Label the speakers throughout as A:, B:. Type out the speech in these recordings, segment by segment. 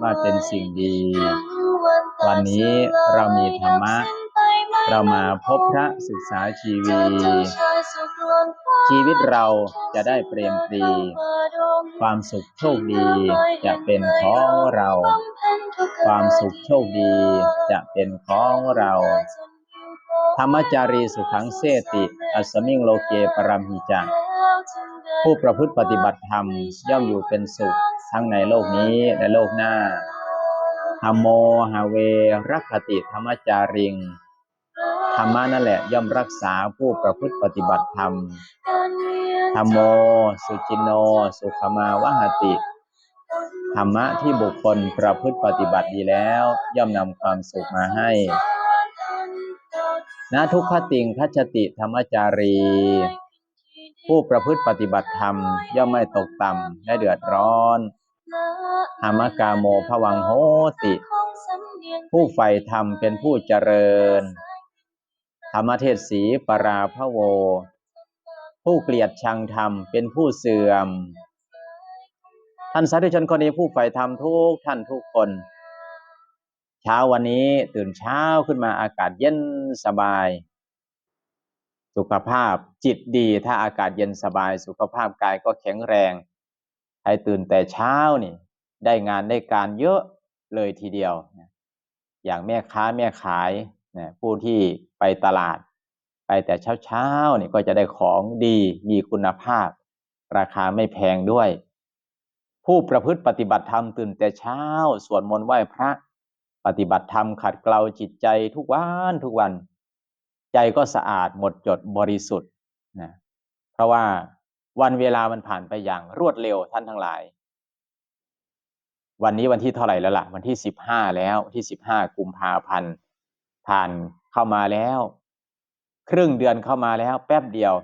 A: ว่าเป็นสิ่งดี วันนี้เรามีธรรมะ เรามาพบพระศึกษาชีวี ชีวิตเราจะได้เปรมปรี ความสุขโชคดีจะเป็นของเรา ความสุขโชคดีจะเป็นของเรา ธรรมจารีสุขังเสติอัสสมิงโลเกปรัมหิจังผู้ประพฤติปฏิบัติธรรมย่อมอยู่เป็นสุข ทั้งในโลกนี้และโลกหน้าธรรมโมหาเวรักขติธรรมจาริง ธรรมะนั่นแหละย่อมรักษาผู้ประพฤติปฏิบัติธรรม ธรรมโม สุจินโน สุขมาวหติ ธรรมะที่บุคคลประพฤติปฏิบัติดีแล้ว ย่อมนำความสุขมาให้นะทุกขติงคัจติธรรมจารี ผู้ประพฤติปฏิบัติธรรม ย่อมไม่ตกต่ำและเดือดร้อน ธรรมกาโมภวังโหติ ผู้ใฝ่ธรรมเป็นผู้เจริญ ธรรมเทศสีปราพะโว ผู้เกลียดชังธรรมเป็นผู้เสื่อม ท่านสาธุชนคนนี้ผู้ใฝ่ธรรมทุกท่านทุกคน เช้าวันนี้ตื่นเช้าขึ้นมาอากาศเย็นสบาย สุขภาพจิตดีถ้าอากาศเย็นสบาย สุขภาพกายก็แข็งแรง ใครตื่นแต่เช้านี่ได้งานได้การเยอะเลยทีเดียวอย่างแม่ค้าแม่ขายนะผู้ที่ไปตลาด ไปแต่เช้าๆนี่ก็จะได้ของดีมีคุณภาพ ราคาไม่แพงด้วย ผู้ประพฤติปฏิบัติธรรมตื่นแต่เช้าสวดมนต์ไหว้พระ ปฏิบัติธรรมขัดเกลาจิตใจทุกวันทุกวัน ใจก็สะอาดหมดจดบริสุทธิ์นะเพราะว่า วันเวลามันผ่านไปอย่างรวดเร็วท่านทั้งหลาย วันนี้วันที่เท่าไหร่แล้วล่ะ วันที่สิบห้าแล้วที่สิบห้ากุมภาพันธ์ผ่านเข้ามาแล้ว ครึ่งเดือนเข้ามาแล้ว แป๊บเดียว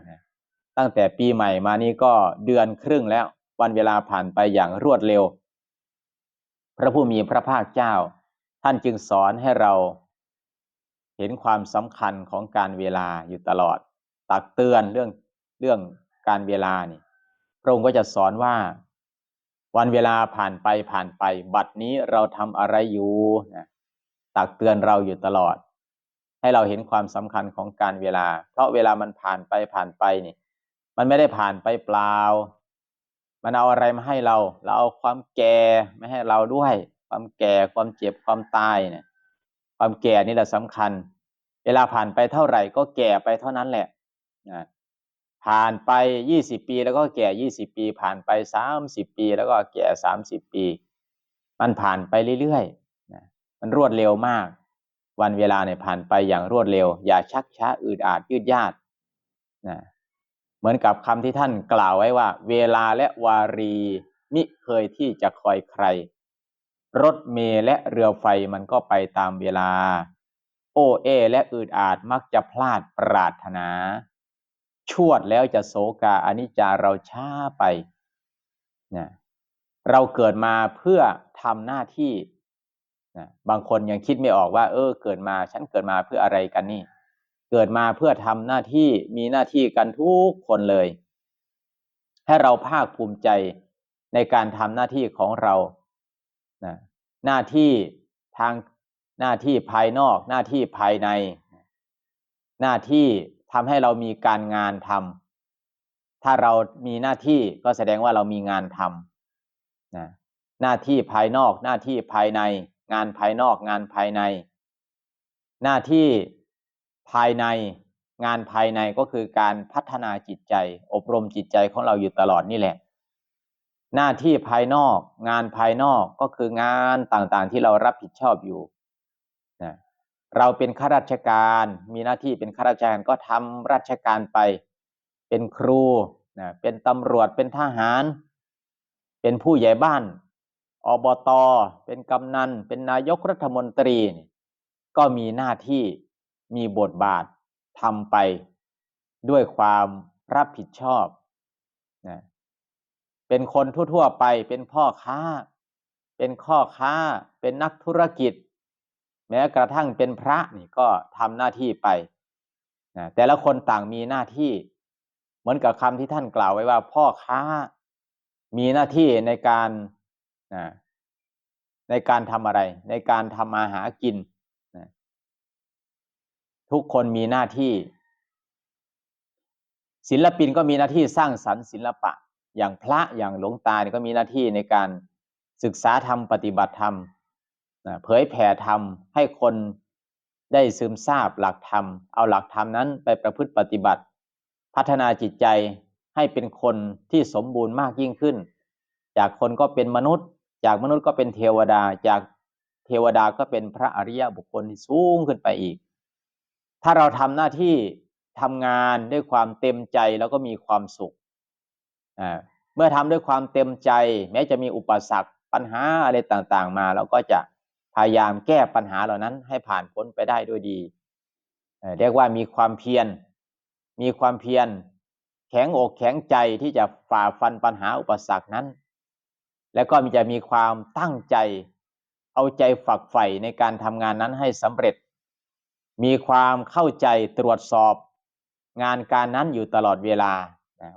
A: ตั้งแต่ปีใหม่มานี้ก็เดือนครึ่งแล้ว วันเวลาผ่านไปอย่างรวดเร็ว พระผู้มีพระภาคเจ้า ท่านจึงสอนให้เรา เห็นความสำคัญของการเวลาอยู่ตลอด ตักเตือนเรื่องเรื่อง การเวลานี่พระองค์ก็จะสอนว่า วันเวลาผ่านไปผ่านไป บัดนี้เราทำอะไรอยู่นะตักเตือนเราอยู่ตลอด ให้เราเห็นความสำคัญของการเวลา เพราะเวลามันผ่านไปผ่านไปนี่ มันไม่ได้ผ่านไปเปล่า มันเอาอะไรมาให้เรา เราเอาความแก่มาให้เราด้วย ความแก่ความเจ็บความตายเนี่ย ความแก่นี่แหละสำคัญ เวลาผ่านไปเท่าไหร่ก็แก่ไปเท่านั้นแหละนะ ผ่านไปยี่สิบปีแล้วก็แก่ยี่สิบปี ผ่านไปสามสิบปี แล้วก็แก่สามสิบปี มันผ่านไปเรื่อยๆนะมันรวดเร็วมาก วันเวลาเนี่ยผ่านไปอย่างรวดเร็ว อย่าชักช้าอืดอาดยืดยาดนะเหมือนกับคำที่ท่านกล่าวไว้ว่า เวลาและวารีมิเคยที่จะคอยใคร รถเมล์และเรือไฟมันก็ไปตามเวลา โอเอ และอืดอาดมักจะพลาดปรารถนา ชวดแล้วจะโศกาอนิจจาเราช้าไปนะเราเกิดมาเพื่อทำหน้าที่นะบางคนยังคิดไม่ออกว่า เออ เกิดมาฉันเกิดมาเพื่ออะไรกันนี่ เกิดมาเพื่อทำหน้าที่มีหน้าที่กันทุกคนเลย ให้เราภาคภูมิใจในการทำหน้าที่ของเรานะหน้าที่ทางหน้าที่ภายนอก หน้าที่ภายใน หน้าที่ ทำให้เรามีการงานทำถ้าเรามีหน้าที่ก็แสดงว่าเรามีงานทำนะหน้าที่ภายนอกหน้าที่ภายใน งานภายนอกงานภายใน หน้าที่ภายในงานภายในก็คือการพัฒนาจิตใจ อบรมจิตใจของเราอยู่ตลอดนี่แหละ หน้าที่ภายนอก งานภายนอกก็คืองานต่างๆ ที่เรารับผิดชอบอยู่ เราเป็นข้าราชการ มีหน้าที่เป็นข้าราชการก็ทำราชการไป เป็นครูนะเป็นตำรวจเป็นทหาร เป็นผู้ใหญ่บ้านอบตเป็นกำนัน เป็นนายกรัฐมนตรี ก็มีหน้าที่มีบทบาททำไปด้วยความรับผิดชอบนะเป็นคนทั่วๆไป เป็นพ่อค้า เป็นข้อค้า เป็นนักธุรกิจ แม้กระทั่งเป็นพระนี่ก็ทำหน้าที่ไปนะแต่ละคนต่างมีหน้าที่ เหมือนกับคำที่ท่านกล่าวไว้ว่า พ่อค้ามีหน้าที่ในการนะในการทำอะไร ในการทำมาหากินนะทุกคนมีหน้าที่ ศิลปินก็มีหน้าที่สร้างสรรค์ศิลปะ อย่างพระอย่างหลวงตาเนี่ยก็มีหน้าที่ในการศึกษาธรรมปฏิบัติธรรม เผยแผ่ธรรมให้คนได้ซึมซาบหลักธรรม เอาหลักธรรมนั้นไปประพฤติปฏิบัติ พัฒนาจิตใจให้เป็นคนที่สมบูรณ์มากยิ่งขึ้น จากคนก็เป็นมนุษย์ จากมนุษย์ก็เป็นเทวดา จากเทวดาก็เป็นพระอริยบุคคลที่สูงขึ้นไปอีก ถ้าเราทำหน้าที่ทำงานด้วยความเต็มใจแล้วก็มีความสุข เมื่อทำด้วยความเต็มใจ แม้จะมีอุปสรรคปัญหาอะไรต่างๆ มาเราก็จะ พยายามแก้ปัญหาเหล่านั้นให้ผ่านพ้นไปได้ด้วยดี เรียกว่ามีความเพียร มีความเพียร แข็งอกแข็งใจที่จะฝ่าฟันปัญหาอุปสรรคนั้น แล้วก็มีจะมีความตั้งใจ เอาใจฝักใฝ่ในการทำงานนั้นให้สำเร็จ มีความเข้าใจตรวจสอบ งานการนั้นอยู่ตลอดเวลา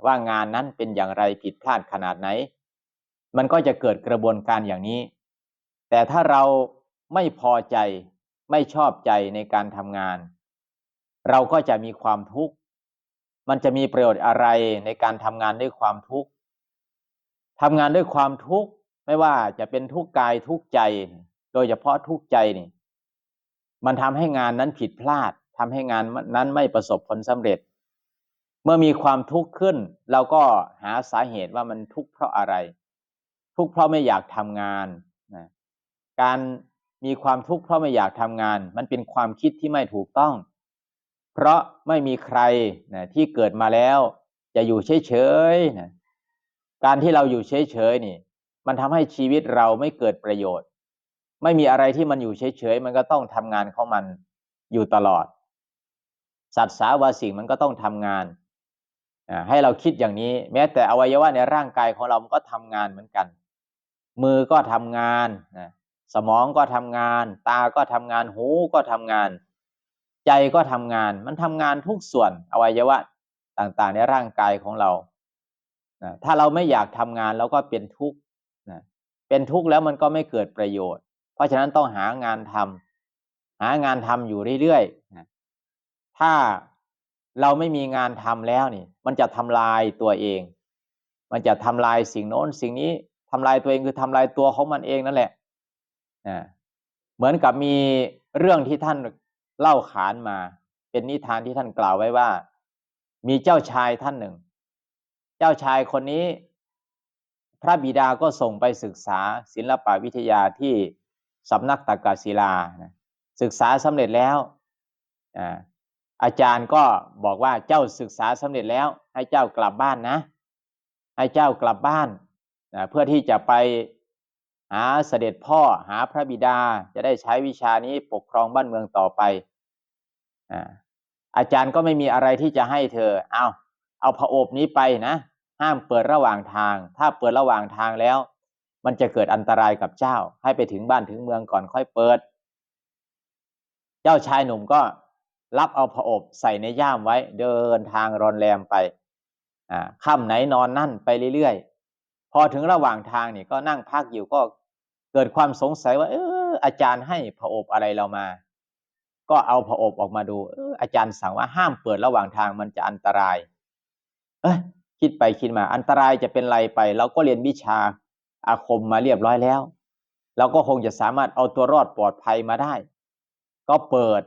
A: ว่างานนั้นเป็นอย่างไรผิดพลาดขนาดไหน มันก็จะเกิดกระบวนการอย่างนี้ แต่ถ้าเรา ไม่พอใจ ไม่ชอบใจในการทำงาน เราก็จะมีความทุกข์ มันจะมีประโยชน์อะไรในการทำงานด้วยความทุกข์ทำงานด้วยความทุกข์ไม่ว่าจะเป็นทุกข์กายทุกข์ใจ โดยเฉพาะทุกข์ใจนี่ มันทำให้งานนั้นผิดพลาดทำให้งานนั้นไม่ประสบผลสำเร็จ เมื่อมีความทุกข์ขึ้น เราก็หาสาเหตุว่ามันทุกข์เพราะอะไร ทุกข์เพราะไม่อยากทำงานนะการ มีความทุกข์เพราะไม่อยากทำงาน มันเป็นความคิดที่ไม่ถูกต้อง เพราะไม่มีใครนะที่เกิดมาแล้ว จะอยู่เฉยๆนะการที่เราอยู่เฉยๆนี่ มันทำให้ชีวิตเราไม่เกิดประโยชน์ ไม่มีอะไรที่มันอยู่เฉยๆมันก็ต้องทำงานของมันอยู่ตลอด สัตว์สาวาสิ่งมันก็ต้องทำงานให้เราคิดอย่างนี้ แม้แต่อวัยวะในร่างกายของเราก็ทำงานเหมือนกัน มือก็ทำงานนะ สมองก็ทำงาน ตาก็ทำงานหูก็ทำงาน ใจก็ทำงาน มันทำงานทุกส่วนอวัยวะต่างๆ ในร่างกายของเรานะถ้าเราไม่อยากทำงานเราก็เป็นทุกข์นะเป็นทุกข์แล้วมันก็ไม่เกิดประโยชน์ เพราะฉะนั้นต้องหางานทำหางานทำอยู่เรื่อยๆนะถ้าเราไม่มีงานทำแล้วนี่ มันจะทำลายตัวเอง มันจะทำลายสิ่งโน้นสิ่งนี้ทำลายตัวเองคือทำลายตัวของมันเองนั่นแหละนะ เหมือนกับมีเรื่องที่ท่านเล่าขานมา เป็นนิทานที่ท่านกล่าวไว้ว่า มีเจ้าชายท่านหนึ่ง เจ้าชายคนนี้ พระบิดาก็ส่งไปศึกษาศิลปวิทยาที่สำนักตากาศิลาศึกษาสำเร็จแล้วอาจารย์ก็บอกว่าเจ้าศึกษาสำเร็จแล้ว ให้เจ้ากลับบ้านนะ ให้เจ้ากลับบ้านนะเพื่อที่จะไป หาเสด็จพ่อหาพระบิดาจะได้ใช้วิชานี้ปกครองบ้านเมืองต่อไปอาจารย์ก็ไม่มีอะไรที่จะให้เธอ เอาเอาพระโอบนี้ไปนะ ห้ามเปิดระหว่างทาง ถ้าเปิดระหว่างทางแล้ว มันจะเกิดอันตรายกับเจ้า ให้ไปถึงบ้านถึงเมืองก่อนค่อยเปิด เจ้าชายหนุ่มก็รับเอาผอบใส่ในย่ามไว้เดินทางรอนแรมไปค่ำไหนนอนนั่นไปเรื่อยๆ พอถึงระหว่างทางนี่ก็นั่งพักอยู่ก็ เกิดความสงสัยว่า เอออาจารย์ให้ผอบอะไรเรามา ก็เอาผอบออกมาดูเอออาจารย์สั่งว่าห้ามเปิดระหว่างทางมันจะอันตราย เอ้คิดไปคิดมา อันตรายจะเป็นไรไปเราก็เรียนวิชาอาคมมาเรียบร้อยแล้ว เราก็คงจะสามารถเอาตัวรอดปลอดภัยมาได้ ก็เปิด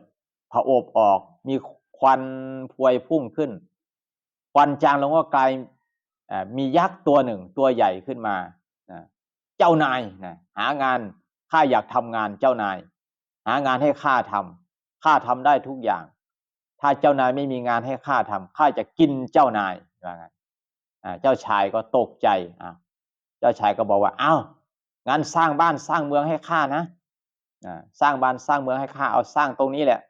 A: ผอบออก มีควันพวยพุ่งขึ้น ควันจางลงก็กลายมียักษ์ตัวหนึ่งตัวใหญ่ขึ้นมา เจ้านายนะหางานข้าอยากทำงานเจ้านาย หางานให้ข้าทำข้าทำได้ทุกอย่าง ถ้าเจ้านายไม่มีงานให้ข้าทำข้าจะกินเจ้านายว่าไงเจ้าชายก็ตกใจเจ้าชายก็บอกว่าอ้าวงั้นสร้างบ้านสร้างเมืองให้ข้านะสร้างบ้านสร้างเมืองให้ข้าเอาสร้างตรงนี้แหละ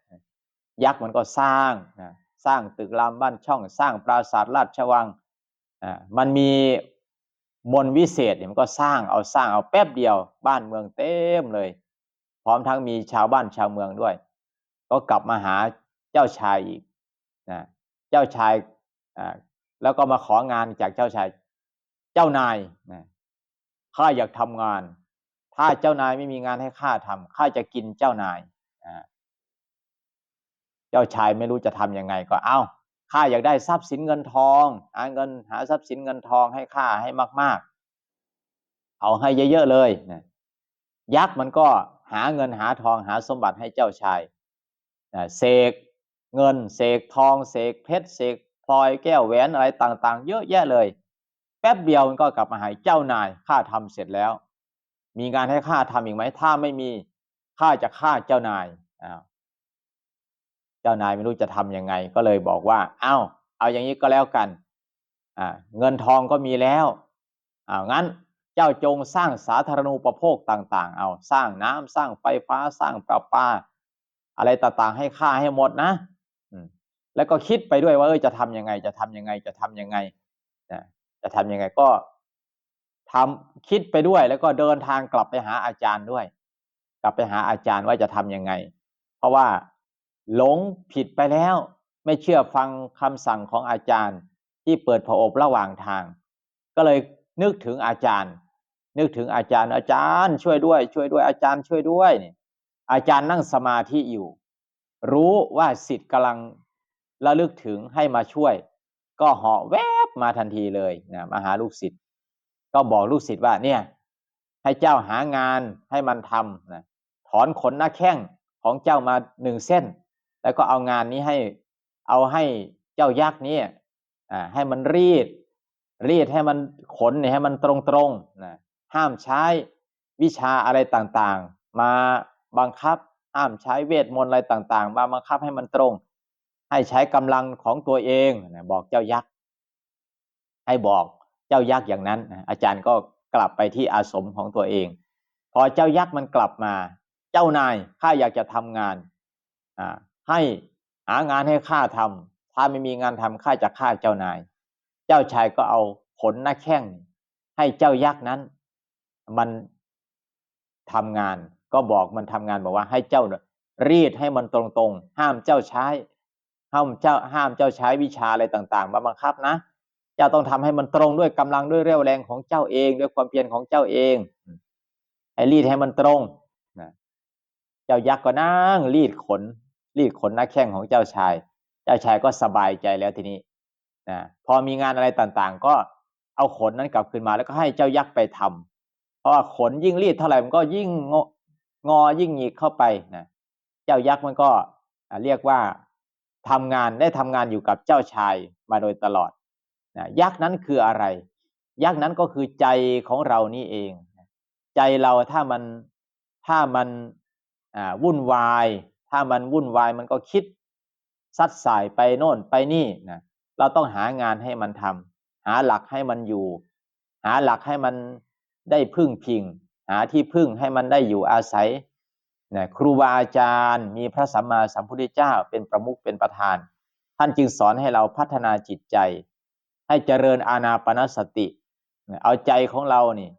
A: ยักษ์มันก็สร้างสร้างตึกรามบ้านช่อง สร้างปราสาทราชวังมันมี มนวิเศษเนี่ยมันก็สร้างเอาสร้างเอาแป๊บเดียว บ้านเมืองเต็มเลย พร้อมทั้งมีชาวบ้านชาวเมืองด้วย ก็กลับมาหาเจ้าชายอีกนะเจ้าชายอ่าแล้วก็มาของานจากเจ้าชายเจ้านายนะข้าอยากทำงาน ถ้าเจ้านายไม่มีงานให้ข้าทำข้าจะกินเจ้านายอ่าเจ้าชายไม่รู้จะทำยังไงก็เอ้า ข้าอยากได้ทรัพย์สินเงินทองหาเงินหาทรัพย์สินเงินทองให้ข้าให้มาก ๆ เอาให้เยอะๆเลยนะยักษ์มันก็หาเงินหาทองหาสมบัติให้เจ้าชายเสกเงินเสกทองเสกเพชรเสกพลอยแก้วแหวนอะไรต่างๆ เยอะแยะเลย แป๊บเดียวมันก็กลับมาหายเจ้านายข้าทำเสร็จแล้ว มีงานให้ข้าทำอีกไหมถ้าไม่มีข้าจะฆ่าเจ้านายอ้าว เจ้านายไม่รู้จะทํำยังไง ก็เลยบอกว่า เอา้า เอาอย่างนี้ก็แล้วกัน อ่า เงินทองก็มีแล้วอ้าวงั้นเจ้าจงสร้างสาธารณูปโภคต่าง ๆ เอาสร้างน้ำสร้างไฟฟ้าสร้างประปา อะไรต่างๆ ให้ข้าให้หมดนะแล้วก็คิดไปด้วยว่าเออจะทํำยังไง จะทํำยังไงจะทํำยังไงนะจะทํำยังไงก็ทำคิดไปด้วย แล้วก็เดินทางกลับไปหาอาจารย์ด้วย กลับไปหาอาจารย์ว่าจะทํำยังไง เพราะว่า หลงผิดไปแล้ว ไม่เชื่อฟังคำสั่งของอาจารย์ ที่เปิดผอบระหว่างทาง ก็เลยนึกถึงอาจารย์ นึกถึงอาจารย์อาจารย์ช่วยด้วย ช่วยด้วยอาจารย์ช่วยด้วยเนี่ยอาจารย์นั่งสมาธิอยู่ รู้ว่าสิทธิ์กำลังระลึกถึงให้มาช่วย ก็เหาะแวบมาทันทีเลยนะมาหาลูกศิษย์ก็บอกลูกศิษย์ว่าเนี่ยให้เจ้าหางานให้มันทำนะถอนขนหน้าแข้งของเจ้ามาหนึ่งเส้น แล้วก็เอางานนี้ให้เอาให้เจ้ายักษ์นี้อ่าให้มันรีด รีดให้มันขนเนี่ยให้มันตรงๆนะห้ามใช้วิชาอะไรต่างๆ มาบังคับห้ามใช้เวทมนต์อะไรต่างๆ มาบังคับให้มันตรง ให้ใช้กำลังของตัวเองบอกเจ้ายักษ์ให้บอกเจ้ายักษ์อย่างนั้นอาจารย์ก็กลับไปที่อาสมของตัวเอง พอเจ้ายักษ์มันกลับมา เจ้านายข้าอยากจะทำงานอ่า ให้หางานให้ข้าทำถ้าไม่มีงานทำข้าจะฆ่าเจ้านาย เจ้าชายก็เอาขนหน้าแข้งให้เจ้ายักษ์นั้น มันทำงานก็บอกมันทำงานบอกว่าให้เจ้ารีดให้มันตรงๆ ห้ามเจ้าใช้ห้ามเจ้าห้ามเจ้าใช้วิชาอะไรต่างๆมาบังคับนะเจ้าต้องทำให้มันตรงด้วยกำลังด้วยเรี่ยวแรงของเจ้าเองด้วยความเพียรของเจ้าเองให้รีดให้มันตรงนะเจ้ายักษ์ก็นั่งรีดขน รีดขนหน้าแข้งของเจ้าชาย เจ้าชายก็สบายใจแล้วทีนี้นะพอมีงานอะไรต่างๆ ก็เอาขนนั้นกลับคืนมาแล้วก็ให้เจ้ายักษ์ไปทำเพราะว่าขนยิ่งรีดเท่าไหร่มันก็ยิ่งงงอยิ่งหงิกเข้าไปนะเจ้ายักษ์มันก็เรียกว่าทำงานได้ทำงานอยู่กับเจ้าชายมาโดยตลอดนะยักษ์นั้นคืออะไร ยักษ์นั้นก็คือใจของเรานี่เอง ใจเราถ้ามันถ้ามันวุ่นวาย ถ้ามันวุ่นวายมันก็คิดซัดสายไปโน่นไปนี่นะเราต้องหางานให้มันทำหาหลักให้มันอยู่ หาหลักให้มันได้พึ่งพิง หาที่พึ่งให้มันได้อยู่อาศัยนะครูบาอาจารย์ มีพระสัมมาสัมพุทธเจ้าเป็นประมุขเป็นประธาน ท่านจึงสอนให้เราพัฒนาจิตใจ ให้เจริญอาณาปณสติ เอาใจของเรานี่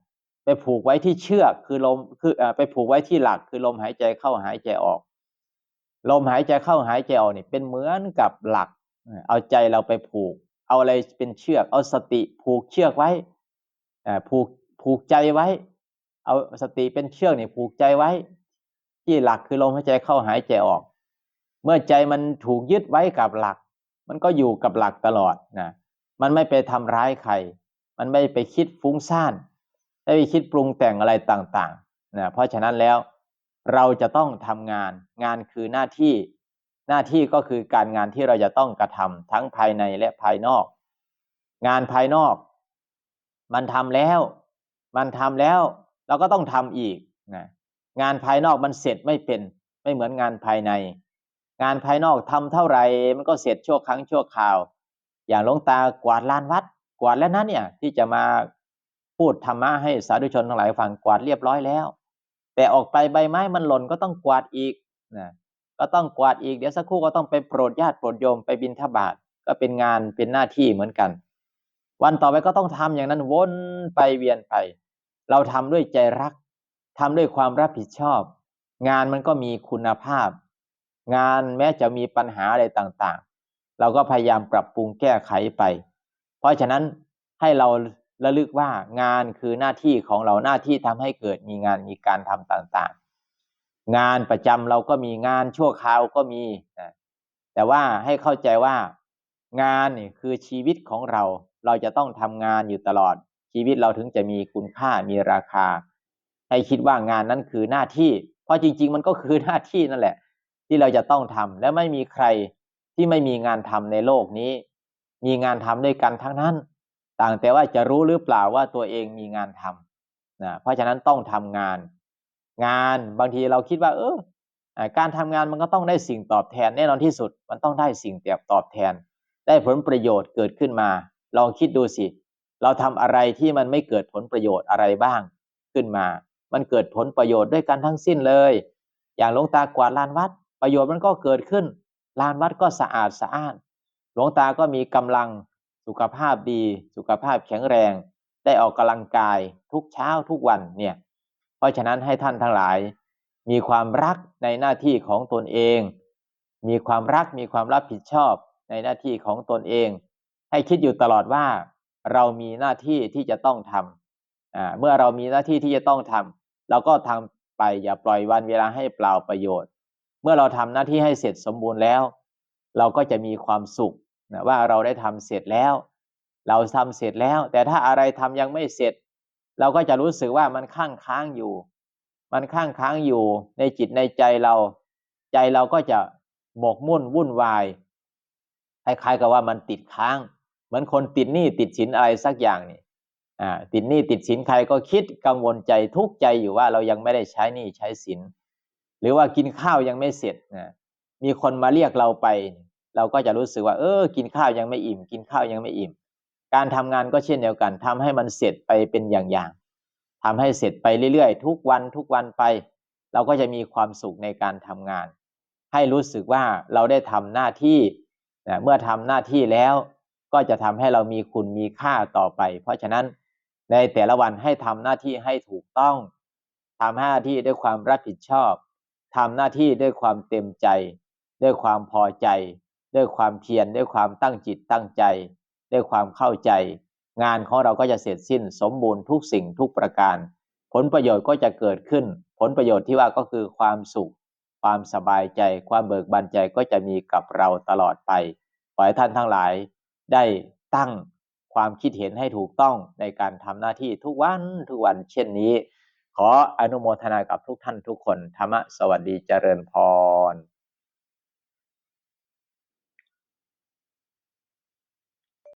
A: ไปผูกไว้ที่เชือกคือลมคือไปผูกไว้ที่หลักคือลมหายใจเข้าหายใจออก ลมหายใจเข้าหายใจออกนี่เป็นเหมือนกับหลัก เอาใจเราไปผูก เอาอะไรเป็นเชือก เอาสติผูกเชือกไว้ผูกผูกใจไว้ เอาสติเป็นเชือกนี่ผูกใจไว้ ที่หลักคือลมหายใจเข้าหายใจออก เมื่อใจมันถูกยึดไว้กับหลัก มันก็อยู่กับหลักตลอดนะมันไม่ไปทำร้ายใคร มันไม่ไปคิดฟุ้งซ่านไม่ไปคิดปรุงแต่งอะไรต่างๆนะเพราะฉะนั้นแล้ว เราจะต้องทำงาน งานคือหน้าที่ หน้าที่ก็คือการงานที่เราจะต้องกระทำทั้งภายในและภายนอก งานภายนอก มันทำแล้ว มันทำแล้ว เราก็ต้องทำอีกนะงานภายนอกมันเสร็จไม่เป็น ไม่เหมือนงานภายใน งานภายนอกทำเท่าไหร่มันก็เสร็จชั่วครั้งชั่วคราว อย่างหลวงตากวาดลานวัด กวาดแล้วนั้นเนี่ยที่จะมาพูดธรรมะให้สาธุชนทั้งหลายฟังกวาดเรียบร้อยแล้ว แต่ออกไปใบไม้มันหล่นก็ต้องกวาดอีกนะก็ต้องกวาดอีกเดี๋ยวสักครู่ก็ต้องไปโปรดญาติโปรดโยมไปบิณฑบาตก็เป็นงานเป็นหน้าที่เหมือนกัน วันต่อไปก็ต้องทำอย่างนั้นวนไปเวียนไป เราทำด้วยใจรักทำด้วยความรับผิดชอบ งานมันก็มีคุณภาพ งานแม้จะมีปัญหาอะไรต่างๆ เราก็พยายามปรับปรุงแก้ไขไป เพราะฉะนั้นให้เรา ระลึกว่างานคือหน้าที่ของเราหน้าที่ทำให้เกิดมีงานมีการทำต่างๆ งานประจำเราก็มีงานชั่วคราวก็มีนะแต่ว่าให้เข้าใจว่างานนี่คือชีวิตของเรา เราจะต้องทำงานอยู่ตลอด ชีวิตเราถึงจะมีคุณค่ามีราคา ให้คิดว่างานนั้นคือหน้าที่ เพราะจริง ๆ มันก็คือหน้าที่นั่นแหละ ที่เราจะต้องทำและไม่มีใครที่ไม่มีงานทำในโลกนี้ มีงานทำด้วยกันทั้งนั้น ต่างแต่ว่าจะรู้หรือเปล่าว่าตัวเองมีงานทำนะเพราะฉะนั้นต้องทำงาน งานบางทีเราคิดว่า เออการทำงานมันก็ต้องได้สิ่งตอบแทนแน่นอนที่สุด มันต้องได้สิ่งตอบแทน ได้ผลประโยชน์เกิดขึ้นมา ลองคิดดูสิ เราทำอะไรที่มันไม่เกิดผลประโยชน์อะไรบ้างขึ้นมา มันเกิดผลประโยชน์ด้วยกันทั้งสิ้นเลย อย่างหลวงตากวาดลานวัด ประโยชน์มันก็เกิดขึ้นลานวัดก็สะอาดสะอ้าน หลวงตาก็มีกำลัง สุขภาพดี สุขภาพแข็งแรง ได้ออกกำลังกายทุกเช้าทุกวันเนี่ยเพราะฉะนั้นให้ท่านทั้งหลาย มีความรักในหน้าที่ของตนเอง มีความรักมีความรับผิดชอบในหน้าที่ของตนเอง ให้คิดอยู่ตลอดว่า เรามีหน้าที่ที่จะต้องทำเมื่อเรามีหน้าที่ที่จะต้องทำเราก็ทำไปอย่าปล่อยวันเวลาให้เปล่าประโยชน์ เมื่อเราทำหน้าที่ให้เสร็จสมบูรณ์แล้ว เราก็จะมีความสุข นะว่าเราได้ทำเสร็จแล้ว เราทำเสร็จแล้ว แต่ถ้าอะไรทำยังไม่เสร็จ เราก็จะรู้สึกว่ามันข้างค้างอยู่ มันข้างค้างอยู่ในจิตในใจเรา ใจเราก็จะหมกมุ่นวุ่นวายคล้ายๆกับว่ามันติดค้าง เหมือนคนติดหนี้ติดสินอะไรสักอย่างนี่อ่าติดหนี้ติดสินใครก็คิดกังวลใจทุกข์ใจอยู่ว่าเรายังไม่ได้ใช้หนี้ใช้สิน หรือว่ากินข้าวยังไม่เสร็จนะมีคนมาเรียกเราไป เราก็จะรู้สึกว่า เออ กินข้าวยังไม่อิ่ม กินข้าวยังไม่อิ่ม การทำงานก็เช่นเดียวกันทำให้มันเสร็จไปเป็นอย่างๆทำให้เสร็จไปเรื่อยๆ ทุกวันทุกวันไป เราก็จะมีความสุขในการทำงาน ให้รู้สึกว่าเราได้ทำหน้าที่นะเมื่อทำหน้าที่แล้ว ก็จะทำให้เรามีคุณมีค่าต่อไป เพราะฉะนั้นในแต่ละวันให้ทำหน้าที่ให้ถูกต้องทำหน้าที่ด้วยความรับผิดชอบทำหน้าที่ด้วยความเต็มใจ ด้วยความพอใจ ด้วยความเพียรด้วยความตั้งจิตตั้งใจ ด้วยความเข้าใจ งานของเราก็จะเสร็จสิ้นสมบูรณ์ทุกสิ่งทุกประการ ผลประโยชน์ก็จะเกิดขึ้น ผลประโยชน์ที่ว่าก็คือความสุข ความสบายใจ ความเบิกบานใจก็จะมีกับเราตลอดไปขอให้ท่านทั้งหลาย ได้ตั้งความคิดเห็นให้ถูกต้องในการทำหน้าที่ทุกวันทุกวันเช่นนี้ ขออนุโมทนากับทุกท่านทุกคนธรรมะสวัสดีเจริญพร